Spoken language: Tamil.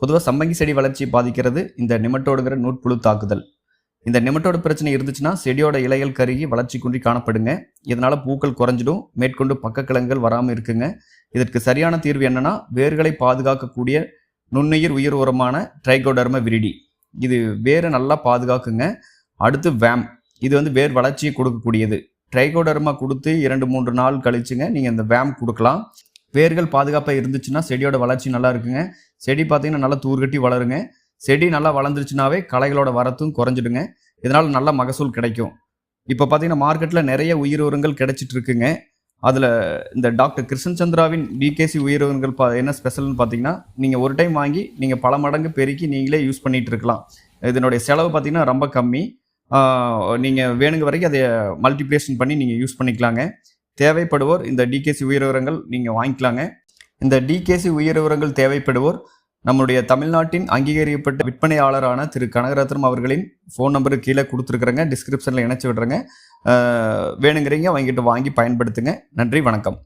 பொதுவாக சம்பங்கி செடி வளர்ச்சி பாதிக்கிறது இந்த நிமட்டோடுங்கிற நூற்புழு தாக்குதல். இந்த நிமட்டோடு பிரச்சனை இருந்துச்சுன்னா செடியோட இலைகள் கருகி வளர்ச்சி குன்றி காணப்படுங்க. இதனால் பூக்கள் குறைஞ்சிடும். மேற்கொண்டு பக்கக்கிழங்குகள் வராமல் இருக்குங்க. இதற்கு சரியான தீர்வு என்னன்னா வேர்களை பாதுகாக்கக்கூடிய நுண்ணுயிர் உயிர் உரமான ட்ரைகோடர்ம விரிடி. இது வேரை நல்லா பாதுகாக்குங்க. அடுத்து வேம். இது வந்து வேர் வளர்ச்சியை கொடுக்கக்கூடியது. ட்ரைகோடர்மா கொடுத்து இரண்டு மூன்று நாள் கழிச்சுங்க நீங்கள் இந்த வேம் கொடுக்கலாம். வேர்கள் பாதுகாப்பாக இருந்துச்சுன்னா செடியோட வளர்ச்சி நல்லா இருக்குங்க. செடி பார்த்தீங்கன்னா நல்லா தூர்கட்டி வளருங்க. செடி நல்லா வளர்ந்துருச்சுனாவே களைகளோட வரத்தும் குறைஞ்சிடுங்க. இதனால் நல்ல மகசூல் கிடைக்கும். இப்போ பார்த்தீங்கன்னா மார்க்கெட்டில் நிறைய உயிர் உரங்கள் கிடைச்சிட்டு இருக்குங்க அதில் இந்த டாக்டர் கிருஷ்ணன் சந்திராவின் பிகேசி உயிர் உரங்கள் பா என்ன ஸ்பெஷல்னு பார்த்தீங்கன்னா நீங்கள் ஒரு டைம் வாங்கி நீங்கள் பல மடங்கு பெருக்கி நீங்களே யூஸ் பண்ணிகிட்டு இருக்கலாம் இதனுடைய செலவு பார்த்தீங்கன்னா ரொம்ப கம்மி. நீங்கள் வேணுங்க வரைக்கும் அதை மல்டிப்ளேஷன் பண்ணி நீங்கள் யூஸ் பண்ணிக்கலாங்க. தேவைப்படுவோர் இந்த டிகேசி உயிர் உரங்கள் நீங்கள் வாங்கிக்கலாங்க. இந்த டிகேசி உயிர் உரங்கள் தேவைப்படுவோர் நம்முடைய தமிழ்நாட்டின் அங்கீகரிக்கப்பட்ட விற்பனையாளரான திரு கனகரத்னம் அவர்களின் ஃபோன் நம்பரு கீழே கொடுத்துருக்குறேங்க. டிஸ்கிரிப்ஷனில் இணைச்சி விடுறேங்க. வேணுங்கிறீங்க அவங்ககிட்ட வாங்கி பயன்படுத்துங்க. நன்றி வணக்கம்.